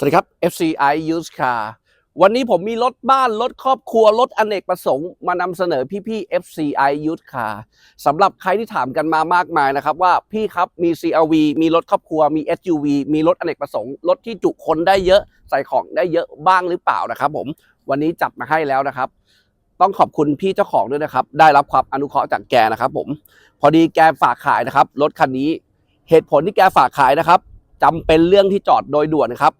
สวัสดีครับ FCI Used Car วันนี้ผมมีรถบ้าน รถครอบครัว รถอเนกประสงค์ มานำเสนอพี่ๆ FCI Used Car สำหรับใครที่ถามกันมามากมายนะครับ ว่าพี่ครับมี CRV มีรถครอบครัว มี SUV มีรถอเนกประสงค์ รถที่จุคนได้เยอะ ใส่ของได้เยอะบ้างหรือเปล่านะครับผมวันนี้จัดมาให้แล้วนะครับ ต้องขอบคุณพี่เจ้าของด้วยนะครับ ได้รับความอนุเคราะห์จากแกนะครับผมพอดีแกฝากขายนะครับรถคันนี้ เหตุผลที่แกฝากขายนะครับจำเป็นเรื่องที่จอดโดยด่วนนะครับ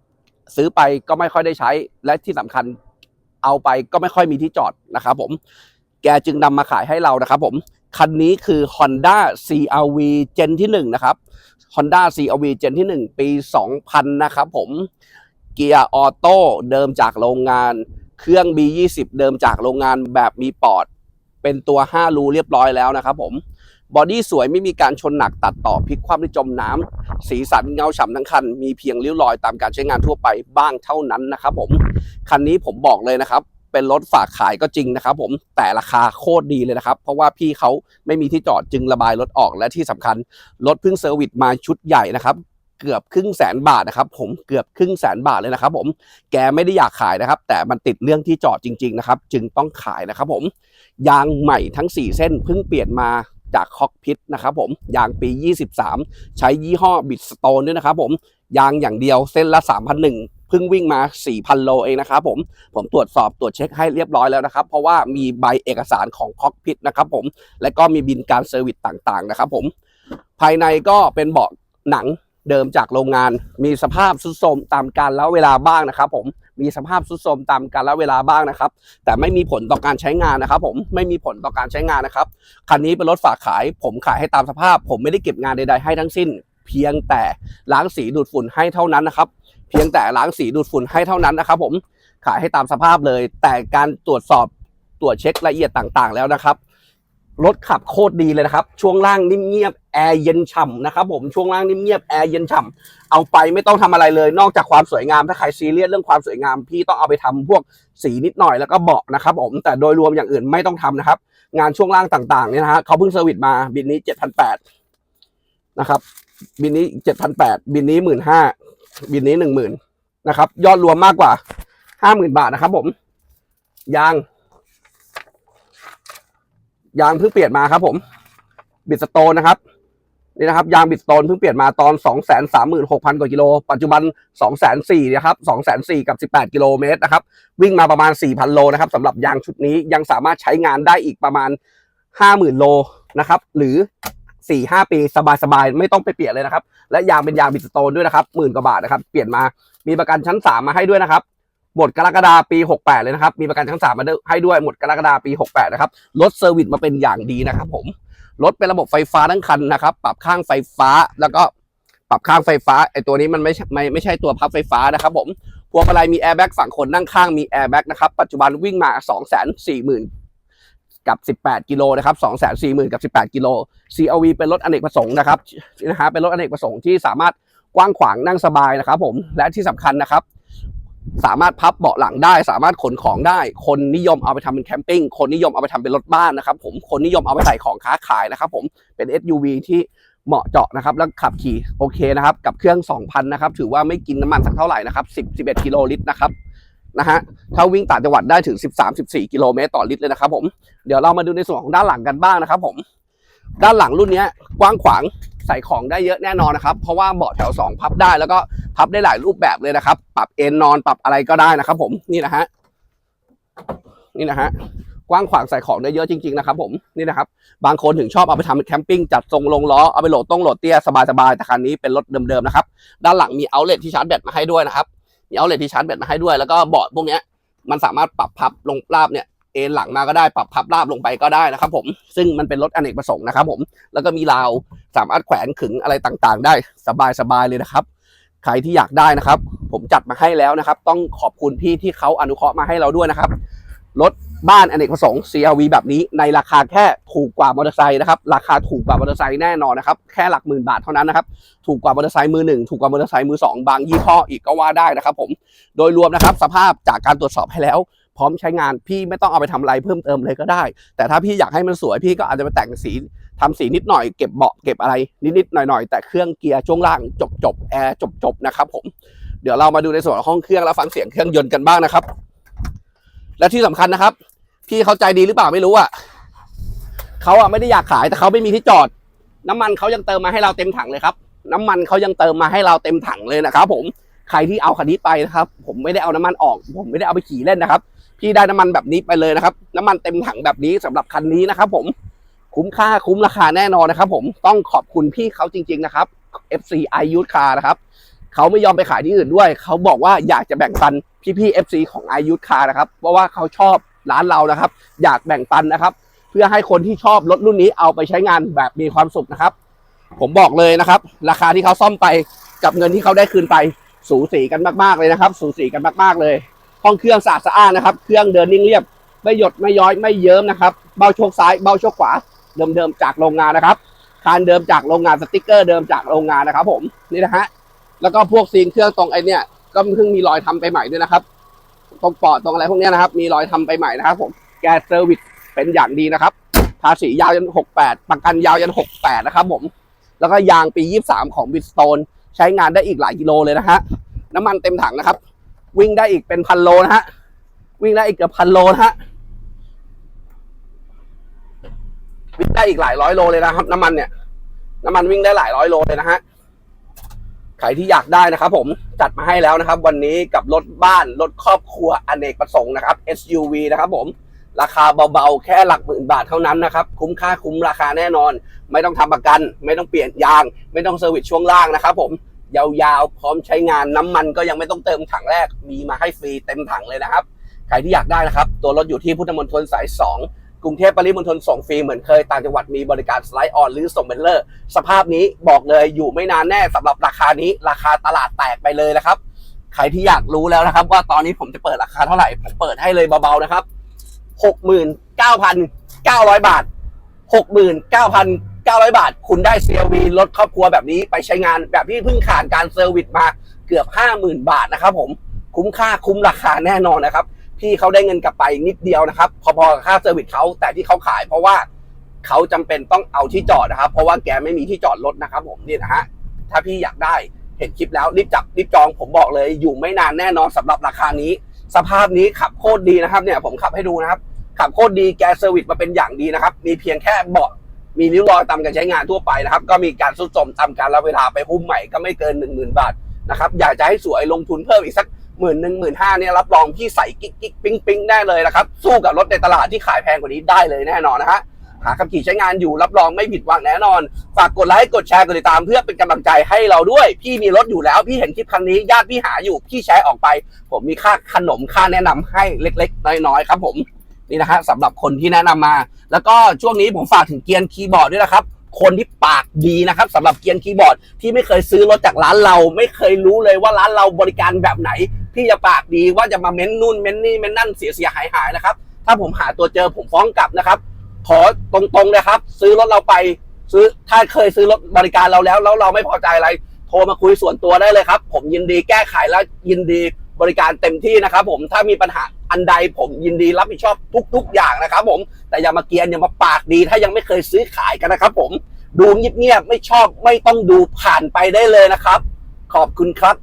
ซื้อไปก็ไม่ค่อยได้ใช้ และที่สำคัญเอาไปก็ไม่ค่อยมีที่จอดนะครับผม แกจึงนำมาขายให้เรานะครับผม คันนี้คือ Honda CRV Gen ที่1นะครับ Honda CRV Gen ที่ 1 ปี 2000 นะครับผม เกียร์ออโต้เดิมจากโรงงาน เครื่อง B20 เดิมจากโรงงานแบบมีปอด เป็นตัว 5 รูเรียบร้อยแล้วนะครับผม บอดี้สวยไม่มีการชนหนักตัดต่อพลิกคว่ำหรือจมน้ำสีสันเงาฉ่ำทั้งคัน มีเพียงริ้วรอยตามการใช้งานทั่วไปบ้างเท่านั้นนะครับผม คันนี้ผมบอกเลยนะครับเป็นรถฝากขายก็จริงนะครับผมแต่ราคาโคตรดีเลยนะครับ เพราะว่าพี่เขาไม่มีที่จอดจึงระบายรถออกและที่สำคัญรถเพิ่งเซอร์วิสมาชุดใหญ่นะครับเกือบครึ่งแสนบาทนะครับ ผมเกือบครึ่งแสนบาทเลยนะครับ ผมแกไม่ได้อยากขายนะครับ แต่มันติดเรื่องที่จอดจริง ๆ นะครับ จึงต้องขายนะครับ ผมยางใหม่ทั้ง 4 เส้นเพิ่งเปลี่ยนมา จากคอกพิทนะครับผมยางปี 23 ใช้ยี่ห้อบิดสโตนด้วยนะครับผมยางอย่างเดียวเส้นละ 3,001เพิ่งวิ่งมา 4,000 โลเองนะครับผม ผมตรวจสอบตรวจเช็คให้เรียบร้อยแล้วนะครับ เพราะว่ามีใบเอกสารของคอกพิทนะครับผม และก็มีบินการเซอร์วิสต่างๆนะครับผม ภายในก็เป็นเบาะหนังเดิมจากโรงงาน มีสภาพทรุดโทรมตามการละเวลาบ้างนะครับผม มีสภาพทรุดโทรมตามการละเวลาบ้างนะครับ แต่ไม่มีผลต่อการใช้งานนะครับผมไม่มีผลต่อการใช้งานนะครับคันนี้เป็นรถฝากขาย ผมขายให้ตามสภาพ ผมไม่ได้เก็บงานใดๆให้ทั้งสิ้น เพียงแต่ล้างสีดูดฝุ่นให้เท่านั้นนะครับเพียงแต่ล้างสีดูดฝุ่นให้เท่านั้นนะครับ ผมขายให้ตามสภาพเลย แต่การตรวจสอบตรวจเช็คละเอียดต่างๆ แล้วนะครับ รถขับโคตรดีเลยนะครับ ช่วงล่างนิ่มเงียบแอร์เย็นฉ่ำนะครับผมช่วงล่างนิ่มเงียบแอร์เย็นฉ่ำเอาไปไม่ต้องทำอะไรเลย นอกจากความสวยงามถ้าใครซีเรียสเรื่องความสวยงามพี่ต้องเอาไปทำพวกสีนิดหน่อยแล้วก็เบาะนะครับผมแต่โดยรวมอย่างอื่นไม่ต้องทำนะครับ งานช่วงล่างต่างๆเนี่ยนะฮะเขาเพิ่งเซอร์วิสมาบินนี้เจ็ดพันแปดนะครับบินนี้เจ็ดพันแปดบินนี้หมื่นห้าบินนี้หนึ่งหมื่นนะครับ ยอดรวมมากกว่าห้าหมื่นบาทนะครับผมยาง ยางเพิ่งเปลี่ยนมาครับ ผม บิดสโตนนะครับนี่นะครับยางบิดสโตนเพิ่งเปลี่ยนมาตอนสองแสนสามหมื่นหกพันกว่ากิโล ปัจจุบันสองแสนสี่นะครับสองแสนสี่กับสิบแปดกิโลเมตรนะครับ วิ่งมาประมาณสี่พันโลนะครับสำหรับยางชุดนี้ยังสามารถใช้งานได้อีกประมาณห้าหมื่นโลนะครับ หรือสี่ห้าปีสบายๆ ไม่ต้องไปเปลี่ยนเลยนะครับ และยางเป็นยางบิดสโตนด้วยนะครับหมื่นกว่าบาทนะครับ เปลี่ยนมามีประกันชั้นสามมาให้ด้วยนะครับ หมดกรกฎาปี 68 เลยนะครับ มีประกันชั้นสามมาให้ด้วยหมดกรกฎาปี 68 นะครับรถเซอร์วิสมาเป็นอย่างดีนะครับผมรถเป็นระบบไฟฟ้าทั้งคันนะครับ ปรับข้างไฟฟ้าแล้วก็ปรับข้างไฟฟ้าไอตัวนี้มันไม่ไม่ไม่ใช่ตัวพับไฟฟ้านะครับผมพวงมาลัยมีแอร์แบ็กฝั่งคนนั่งข้างมีแอร์แบ็กนะครับปัจจุบันวิ่งมา 2 4 0 0 0 0กับ 18 กิโลนะครับ 2 4 0 0 0 0 กับ 18 กิโล CRV เป็นรถอเนกประสงค์นะครับนะฮะเป็นรถอเนกประสงค์ที่สามารถกว้างขวางนั่งสบายนะครับผม และที่สำคัญนะครับ สามารถพับเบาะหลังได้ สามารถขนของได้ คนนิยมเอาไปทำเป็นแคมปิ้ง คนนิยมเอาไปทำเป็นรถบ้านนะครับ ผมคนนิยมเอาไปใส่ของค้าขายนะครับผมเป็น SUV ที่เหมาะเจาะนะครับแล้วขับขี่โอเคนะครับ กับเครื่อง 2,000 นะครับ ถือว่าไม่กินน้ำมันสักเท่าไหร่นะครับ10 11กิโลลิตรนะครับนะฮะถ้าวิ่งต่างจังหวัดได้ถึง 13 14 กิโลเมตรต่อลิตรเลยนะครับผมเดี๋ยวเรามาดูในส่วนของด้านหลังกันบ้างนะครับผม ด้านหลังรุ่นนี้กว้างขวาง ใส่ของได้เยอะแน่นอนนะครับ เพราะว่าเบาะแถว 2 พับได้แล้วก็พับได้หลายรูปแบบเลยนะครับ ปรับเอนนอนปรับอะไรก็ได้นะครับ ผมนี่นะฮะนี่นะฮะกว้างขวางใส่ของได้เยอะจริงๆนะครับผมนี่นะครับ บางคนถึงชอบเอาไปทำเป็นแคมปิ้งจัดทรงลงล้อเอาไปโหลดต้องโหลดเตี้ยสบายๆแต่คันนี้เป็นรถเดิมๆนะครับด้านหลังมีเอาเลทที่ชาร์จแบตมาให้ด้วยนะครับมีเอาเลทที่ชาร์จแบตมาให้ด้วยแล้วก็เบาะพวกเนี้ยมันสามารถปรับพับลงราบเนี่ย เอนหลังมาก็ได้ปรับพับราบลงไปก็ได้นะครับ ผมซึ่งมันเป็นรถอเนกประสงค์นะครับ ผมแล้วก็มีราวสามารถแขวนขึงอะไรต่างๆ ได้สบายๆเลยนะครับ ใครที่อยากได้นะครับ ผมจัดมาให้แล้วนะครับ ต้องขอบคุณพี่ที่เขาอนุเคราะห์มาให้เราด้วยนะครับรถบ้านอเนกประสงค์ CRV แบบนี้ในราคาแค่ถูกกว่ามอเตอร์ไซค์นะครับ ราคาถูกกว่ามอเตอร์ไซค์แน่นอนนะครับ แค่หลักหมื่นบาทเท่านั้นนะครับ ถูกกว่ามอเตอร์ไซค์มือหนึ่งถูกกว่ามอเตอร์ไซค์มือสองบางยี่ห้ออีกก็ว่าได้นะครับ ผม โดยรวมนะครับ สภาพจากการตรวจสอบให้แล้ว ร้อมใช้งาน พี่ไม่ต้องเอาไปทำอะไรเพิ่มเติมเลยก็ได้ แต่ถ้าพี่อยากให้มันสวยพี่ก็อาจจะไปแต่งสีทำสีนิดหน่อยเก็บเบาะเก็บอะไรนิดๆหน่อยๆแต่เครื่องเกียร์ช่วงล่างจบจบแอร์จบจบนะครับผมเดี๋ยวเรามาดูในส่วนของห้องเครื่องแล้วฟังเสียงเครื่องยนต์กันบ้างนะครับ และที่สำคัญนะครับ พี่เข้าใจดีหรือเปล่าไม่รู้อะเขาอะไม่ได้อยากขายแต่เขาไม่มีที่จอด น้ำมันเขายังเติมมาให้เราเต็มถังเลยครับ น้ำมันเขายังเติมมาให้เราเต็มถังเลยนะครับ ผมใครที่เอาคันนี้ไปนะครับ ผมไม่ได้เอาน้ำมันออก ผมไม่ได้เอาไปขี่เล่นนะครับ พี่ได้น้ำมันแบบนี้ไปเลยนะครับ น้ำมันเต็มถังแบบนี้สำหรับคันนี้นะครับ ผมคุ้มค่าคุ้มราคาแน่นอนนะครับ ผมต้องขอบคุณพี่เขาจริง ๆ นะครับ FC i u Car นะครับเขาไม่ยอมไปขายที่อื่นด้วย เขาบอกว่าอยากจะแบ่งปันพี่ๆ FC ของ i u Car นะครับเพราะว่าเขาชอบร้านเรานะครับ อยากแบ่งปันนะครับ เพื่อให้คนที่ชอบรถรุ่นนี้เอาไปใช้งานแบบมีความสุขนะครับ ผมบอกเลยนะครับ ราคาที่เขาซ่อมไปกับเงินที่เขาได้คืนไปสูสีกันมากๆเลยนะครับ สูสีกันมากๆเลย ห้องเครื่องสะอาดสะอ้านนะครับ เครื่องเดินนิ่งเรียบ ไม่หยดไม่ย้อยไม่เยิ้มนะครับ เบ้าโชคซ้ายเบ้าโชคขวา เดิมๆจากโรงงานนะครับคานเดิมจากโรงงานสติกเกอร์เดิมจากโรงงานนะครับ ผมนี่นะฮะแล้วก็พวกซีนเครื่องตรงไอเนี้ยก็เพิ่งมีรอยทำไปใหม่ด้วยนะครับ ตรงปอดตรงอะไรพวกเนี้ยนะครับ มีรอยทำไปใหม่นะครับ ผมแกเซอร์วิสเป็นอย่างดีนะครับภาษียาวยันหกแปดประกันยาวยันหกแปดนะครับ ผม แล้วก็ยางปียี่สามของบิสโตนใช้งานได้อีกหลายกิโลเลยนะฮะน้ำมันเต็มถังนะครับ วิ่งได้อีกเป็นพันโลนะฮะ วิ่งได้อีกเกือบพันโลนะฮะ วิ่งได้อีกหลายร้อยโลเลยนะครับ น้ำมันเนี่ย น้ำมันวิ่งได้หลายร้อยโลเลยนะฮะ ใครที่อยากได้นะครับผมจัดมาให้แล้วนะครับ วันนี้กับรถบ้านรถครอบครัวอเนกประสงค์นะครับ SUV นะครับผมราคาเบาๆ แค่หลักหมื่นบาทเท่านั้นนะครับ คุ้มค่าคุ้มราคาแน่นอน ไม่ต้องทำประกัน ไม่ต้องเปลี่ยนยาง ไม่ต้องเซอร์วิสช่วงล่างนะครับผม ยาวๆ พร้อมใช้งานน้ำมันก็ยังไม่ต้องเติมถังแรก มีมาให้ฟรีเต็มถังเลยนะครับ ใครที่อยากได้นะครับ ตัวรถอยู่ที่พุทธมณฑลสาย 2 กรุงเทพปริมณฑลส่งฟรีเหมือนเคย ต่างจังหวัดมีบริการสไลด์ออนหรือส่งเบลเลอร์ สภาพนี้บอกเลยอยู่ไม่นานแน่สำหรับราคานี้ราคาตลาดแตกไปเลยนะครับ ใครที่อยากรู้แล้วนะครับ ว่าตอนนี้ผมจะเปิดราคาเท่าไหร่ผมเปิดให้เลยเบาๆนะครับ 69,900 บาท 69,900 บาท คุณได้ CRV รถครอบครัวแบบนี้ไปใช้งานแบบที่เพิ่งผ่านการเซอร์วิสมาเกือบ 50,000 บาทนะครับผมคุ้มค่าคุ้มราคาแน่นอนนะครับ พี่เขาได้เงินกลับไปนิดเดียวนะครับ พอๆกับค่าเซอร์วิสเขาแต่ที่เขาขายเพราะว่าเขาจำเป็นต้องเอาที่จอดนะครับ เพราะว่าแกไม่มีที่จอดรถนะครับผมนี่นะฮะถ้าพี่อยากได้เห็นคลิปแล้วรีบจับรีบจองผมบอกเลย อยู่ไม่นานแน่นอนสำหรับราคานี้ สภาพนี้ขับโคตรดีนะครับ เนี่ยผมขับให้ดูนะครับ ขับโคตรดีแกเซอร์วิสมาเป็นอย่างดีนะครับ มีเพียงแค่เบาะ มีริ้วรอยตามการใช้งานทั่วไปนะครับ ก็มีการสุดสมตามการละเวลาไปหุ้มใหม่ก็ไม่เกิน 1 0,000 บาทนะครับอยากจะให้สวยลงทุนเพิ่มอีกสักหมื่นหนึ่งหมื่นห้าเนี่ยรับรองพี่ใส่กิ๊กกิ๊กปิ๊งปิ๊งได้เลยนะครับ สู้กับรถในตลาดที่ขายแพงกว่านี้ได้เลยแน่นอนนะฮะหาขับขี่ใช้งานอยู่รับรองไม่ผิดหวังแน่นอน ฝากกดไลค์กดแชร์กดติดตามเพื่อเป็นกำลังใจให้เราด้วย พี่มีรถอยู่แล้ว พี่เห็นคลิปครั้งนี้ญาติพี่หาอยู่พี่แชร์ออกไป ผมมีค่าขนมค่าแนะนำให้เล็ก ๆ น้อยๆครับผม นี่นะฮะสำหรับคนที่แนะนำมา แล้วก็ช่วงนี้ผมฝากถึงเกียร์คีย์บอร์ดด้วยนะครับคนที่ปากดีนะครับสำหรับเกียร์คีย์บอร์ดที่ไม่เคยซื้อรถจากร้านเรา ไม่เคยรู้เลยว่าร้านเราบริการแบบไหนพี่จะปากดีว่าจะมาเม้นนู่นเม้นนี่เม้นนั่นเสียเสียหายหายนะครับ ถ้าผมหาตัวเจอผมฟ้องกลับนะครับ ขอตรงๆเลยครับ ซื้อรถเราไปซื้อถ้าเคยซื้อรถบริการเราแล้ว แล้วเราไม่พอใจอะไร โทรมาคุยส่วนตัวได้เลยครับ ผมยินดีแก้ไขและยินดี บริการเต็มที่นะครับผมถ้ามีปัญหาอันใดผมยินดีรับผิดชอบทุก ๆ อย่างนะครับผมแต่อย่ามาเกียนอย่ามาปากดี ถ้ายังไม่เคยซื้อขายกันนะครับผมดูเงียบๆไม่ชอบไม่ต้องดูผ่านไปได้เลยนะครับ ขอบคุณครับ